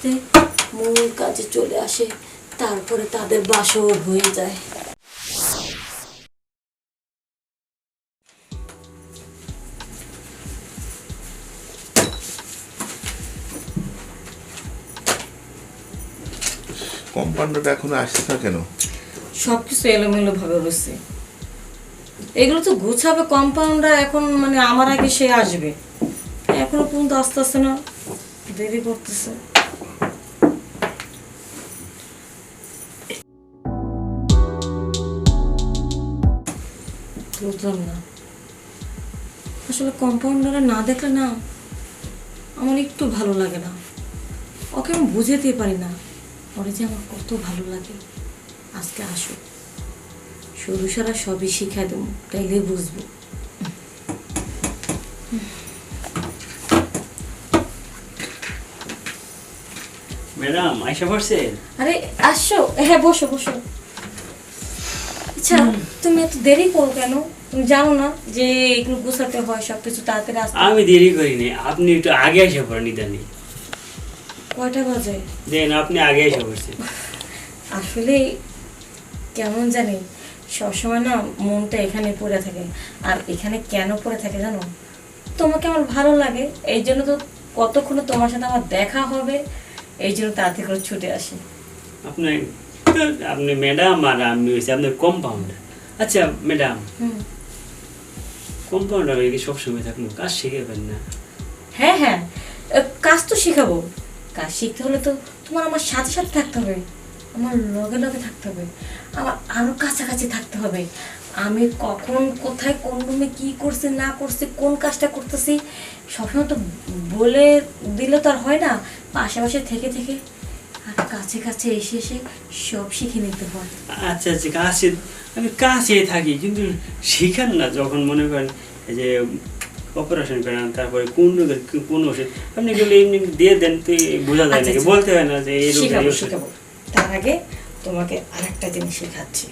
তে মূল কাজে চলে আসে তারপরে তাদের বাসর হয়ে যায়। কম্পাউন্ডারটা এখনও আসছে না কেন? সব কিছু এলোমেলো ভাবে রয়েছে এগুলো তো গুছাবে কম্পাউন্ডার এখন মানে আমার আগে সে আসবে। এখনও পর্যন্ত আস্তে আস্তে না দেরি করতেছে। বুঝলাম না। আসলে কম্পাউন্ডারে না দেখলে না আমার একটু ভালো লাগে না। ওকে আমি বুঝাতে পারি না। ওরে যে আমার কত ভালো লাগে। আজকে আসো। সরু সারা সবই শিখাই দেবো তাইলে বুঝব। ম্যাডাম আইসা পড়ছেন আরে আসো। হ্যাঁ বসো বসো। আচ্ছা তুমি এত দেরি করো কেন? তুমি জানো না যে এগুলো গুছাতে হয় সব কিছু তাড়াতাড়ি আসতে আমি দেরি করিনি আপনি একটু আগে এসে পড়েন ইদানি। কয়টা বাজে? দেন আপনি আগে এসে পড়ছেন। আসলে কেমন জানি সবসময় না মনটা এখানে পড়ে থাকে। আর এখানে কেন পড়ে থাকে জানো? তোমাকে আমার ভালো লাগে এই জন্য তো কতক্ষণ তোমার সাথে আমার দেখা হবে এই জন্য তাড়াতাড়ি করে ছুটে আসি। আপনি আপনি ম্যাডাম আর আমি হয়েছি আপনার কম্পাউন্ডার। আচ্ছা ম্যাডাম। হুম। কম্পাউন্ডার হয়ে কি সবসময় থাকল কাজ শিখাবেন না? হ্যাঁ হ্যাঁ। কাজ তো শেখাবো। কাজ শিখতে হলে তো তোমার আমার সাথে সাথে থাকতে হবে। আমার লগে লগে থাকতে হবে। আমার আরও কাছাকাছি থাকতে হবে। আমি কখন, কোথায়, কোন রুমে কি করছে, না করছে, কোন কাজটা করতেছি, সবসময় তো বলে দিলে তো আর হয় না। পাশাপাশি থেকে থেকে আর কাছে কাছে এসে এসে সব শিখে নিতে হয়। আচ্ছা আচ্ছা কাছে আমি কাছে থাকি কিন্তু শিখান না যখন মনে করেন এই যে অপারেশন করেন তারপরে কোন রোগের কোন ওষুধ আপনি এগুলো এমনি দিয়ে দেন বোঝা যায় আচ্ছা, নাকি? আচ্ছা। বলতে হয় না যে এই রোগের শেখাবো তার আগে তোমাকে আরেকটা জিনিস শেখাচ্ছি।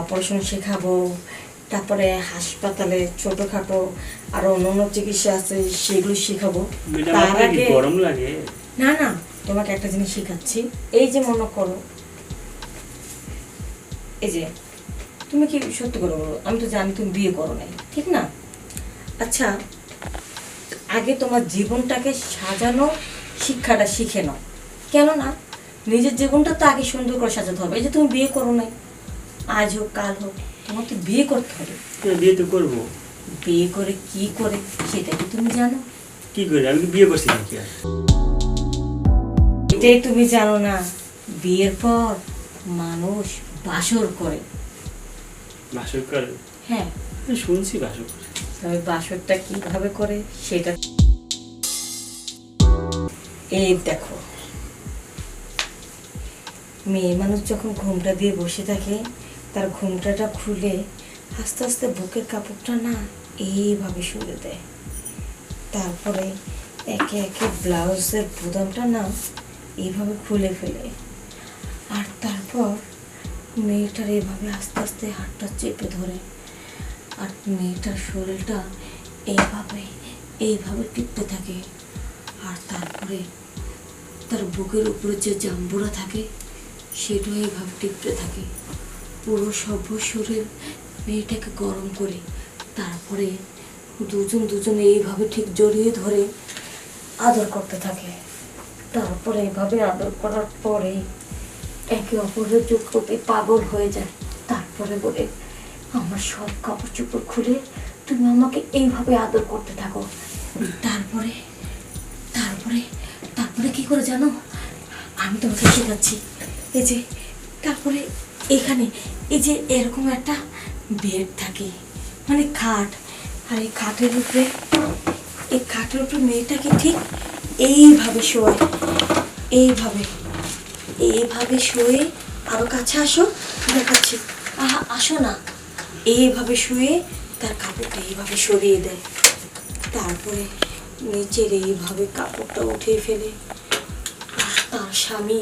অপারেশন শেখাবো তারপরে হাসপাতালে ছোটখাটো আরও অন্য অন্য চিকিৎসা আছে সেগুলো শেখাবো। তার আগে গরম লাগে। না না তোমাকে একটা জিনিস শেখাচ্ছি। এই যে মনে করো এই যে তুমি কি সত্যি করে বলো? আমি তো জানি তুমি বিয়ে করো নাই ঠিক না? আচ্ছা আগে তোমার জীবনটাকে সাজানো শিক্ষাটা শিখে নাও। কেন না নিজের জীবনটা তো আগে সুন্দর করে সাজাতে হবে। এই যে তুমি বিয়ে করো নাই আজ হোক কাল হোক তোমার তো বিয়ে করতে হবে। বিয়ে তো করব? বিয়ে করে কি করে সেটা কি তুমি জানো? কি করে? আমি বিয়ে করছি নাকি আর? এটাই তুমি জানো না বিয়ের পর মানুষ বাসর করে। বাসর করে? হ্যাঁ। শুনছি বাসর করে। তবে বাসরটা কীভাবে করে সেটা এই দেখো। মেয়ে মানুষ যখন ঘুমটা দিয়ে বসে থাকে তার ঘুমটাটা খুলে আস্তে আস্তে বুকের কাপড়টা না এইভাবে সরে দেয়। তারপরে একে একে ব্লাউজের বুদামটা না এইভাবে খুলে ফেলে। আর তারপর মেয়েটার এইভাবে আস্তে আস্তে হাতটা চেপে ধরে। আর মেয়েটার শরীরটা এইভাবে এইভাবে টিপতে থাকে। আর তারপরে তার বুকের উপরে যে জাম্বুরা থাকে, সেটাও এইভাবে টিপতে থাকে। পুরো সভ্য শরীর মেয়েটাকে গরম করে। তারপরে দুজন দুজন এইভাবে ঠিক জড়িয়ে ধরে আদর করতে থাকে। তারপরে এইভাবে আদর করার পরে একে অপরের যুক্ততে পাগল হয়ে যায়। তারপরে বলে, আমার সব কাপড় চোপড় খুলে তুমি আমাকে এইভাবে আদর করতে থাকো। তারপরে তারপরে তারপরে কি করে জানো? আমি তোমাকে শেখাচ্ছি। এই যে, তারপরে এখানে, এই যে এরকম একটা বেড থাকে মানে খাট। আর এই খাটের উপরে, এই খাটের উপরে মেয়েটাকে ঠিক এইভাবে শোয়, এইভাবে এইভাবে শুয়ে। আরও কাছে আসো দেখাচ্ছি আহা, আসো না। এইভাবে শুয়ে তার কাপড়টা এইভাবে সরিয়ে দেয়। তারপরে নিচের এইভাবে কাপড়টা উঠিয়ে ফেলে। তার স্বামী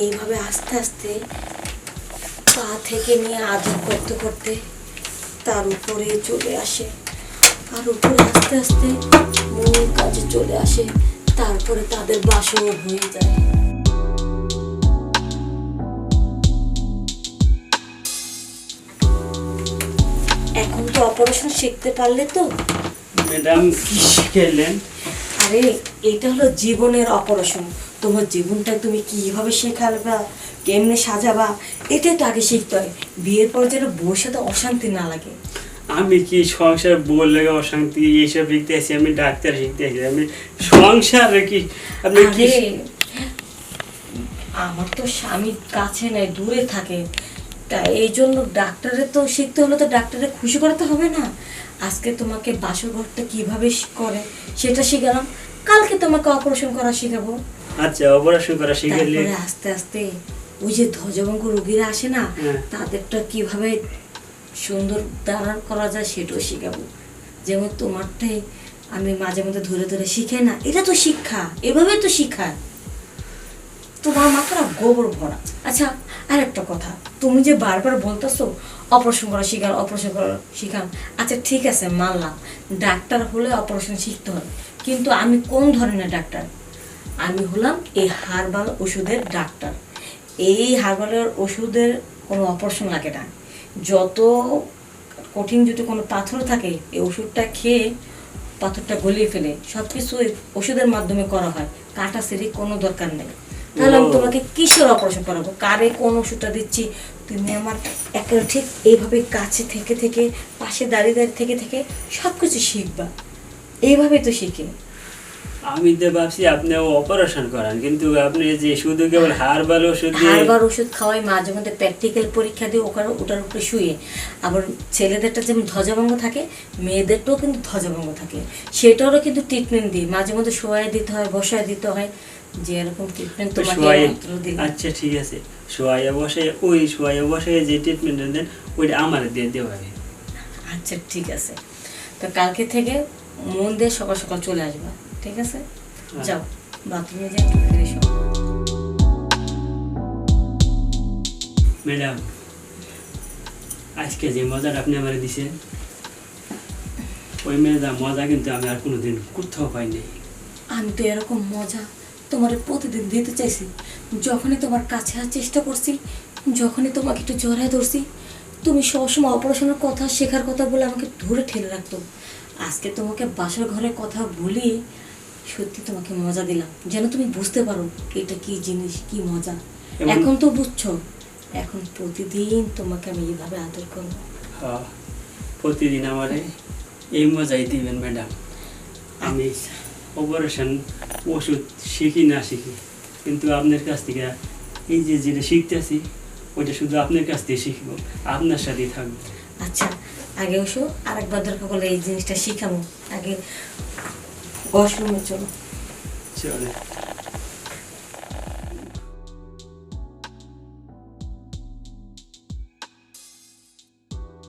এইভাবে আস্তে আস্তে পা থেকে নিয়ে আদর করতে করতে তার উপরে চলে আসে। আর উপরে আস্তে আস্তে মূল কাজে চলে আসে। তারপরে তাদের বাসও হয়ে যায়। এখন তো অপারেশন শিখতে পারলে তো? ম্যাডাম কি শিখাইলেন? আরে এটা হলো জীবনের অপারেশন। তোমার জীবনটা তুমি কীভাবে শেখাবা কেমনে সাজাবা এটাই তো আগে শিখতে হয়। বিয়ের পর যেন বউর সাথে অশান্তি না লাগে। আমি কি সংসার বল লাগে অশান্তি এইসব শিখতে আছি আমি ডাক্তার শিখতে আছি আমি সংসার কি আপনি কি আমার তো স্বামী কাছে নেই দূরে থাকে। তা এই জন্য ডাক্তারের তো শিখতে হলে তো ডাক্তারের খুশি করাতে হবে না। আজকে তোমাকে বাসর ঘরটা কীভাবে করে সেটা শিখালাম। কালকে তোমাকে অপারেশন করা শেখাবো। আচ্ছা অপারেশন করা তারপরে আস্তে আস্তে ওই যে ধ্বজভঙ্গ রোগীরা আসে না হ্যাঁ। তাদেরটা কীভাবে সুন্দর দাঁড়ান করা যায় সেটাও শেখাবো। যেমন তোমারটাই আমি মাঝে মধ্যে ধরে ধরে শিখাই না, এটা তো শিক্ষা, এভাবে তো শিখায়। তোমার মাথাটা গোবর ভরা। আচ্ছা আর একটা কথা, তুমি যে বারবার বলতেছো অপারেশন করা শিখান অপারেশন করা শিখান আচ্ছা ঠিক আছে, মানলাম, ডাক্তার হলে অপারেশন শিখতে হবে। কিন্তু আমি কোন ধরনের ডাক্তার? আমি হলাম এই হার্বাল ওষুধের ডাক্তার। এই হার্বালের ওষুধের কোনো অপারেশন লাগে না। যত কঠিন যদি কোনো পাথর থাকে এই ওষুধটা খেয়ে পাথরটা গলিয়ে ফেলে সব কিছু ওষুধের মাধ্যমে করা হয়। কাটা সেরি কোনো দরকার নেই। তাহলে আমি তোমাকে কিসের অপারেশন করাবো? কারে কোন ওষুধটা দিচ্ছি? তুমি আমার একেবারে ঠিক এইভাবে কাছে থেকে থেকে পাশে দাঁড়িয়ে দাঁড়িয়ে থেকে থেকে সব কিছু শিখবা। এইভাবে তো শিখে। আমি তো ভাবছি আপনি অপারেশন করান কিন্তু আপনি যে শুধু কেবল হারবাল ওষুধ দিয়ে ওষুধ খাওয়াই মাঝে মধ্যে প্র্যাকটিক্যাল পরীক্ষা দিয়ে ওখানে ওটার উপরে শুয়ে। আবার ছেলেদেরটা যেমন ধ্বজাভঙ্গ থাকে মেয়েদেরটাও কিন্তু ধ্বজাভঙ্গ থাকে। সেটারও কিন্তু ট্রিটমেন্ট দিই। মাঝে মধ্যে শোয়াই দিতে হয় বসায় দিতে হয় যে এরকম ট্রিটমেন্ট তোমাকে আচ্ছা ঠিক আছে। শোয়াইয়া বসে ওই শোয়াইয়া বসে যে ট্রিটমেন্ট দেন ওইটা আমার দিয়ে দেওয়া হবে। আচ্ছা ঠিক আছে। তো কালকে থেকে মন দিয়ে সকাল সকাল চলে আসবা। ঠিক আছে? হ্যাঁ। যাও বাথরুমে যাই একটু ফ্রেশ হও ম্যাডাম আজকে যে মজাটা আপনি আমার দিছেন ওই মেয়েদা মজা কিন্তু আমি আর কোনোদিন কোথাও পাইনি। আমি তো এরকম মজা তোমার প্রতিদিন দিতে চাইছি। যখনই তোমার কাছে আর চেষ্টা করছি যখনই তোমাকে একটু জড়ায় ধরছি তুমি সবসময় অপারেশনের কথা শেখার কথা বলে আমাকে ধরে ঠেলে রাখতো। আজকে তোমাকে বাসার ঘরের কথা বলিয়ে সত্যি তোমাকে মজা দিলাম। যেন তুমি বুঝতে পারো এটা কি জিনিস কি মজা। এখন তো বুঝছ এখন প্রতিদিন তোমাকে আমি এইভাবে আদর করব। হ্যাঁ, প্রতিদিন আমারে এই মজাই দিবেন ম্যাডাম। আমি অপারেশন ওষুধ শিখি না শিখি কিন্তু আপনার কাছ থেকে এই যে যেটা শিখতেছি ওইটা শুধু আপনার কাছ থেকে শিখব আপনার সাথেই থাকব। আচ্ছা আগে ওসো আরেকবার দরকার করলে এই জিনিসটা শিখাবো। আগে ওয়াশরুমে চলো চলে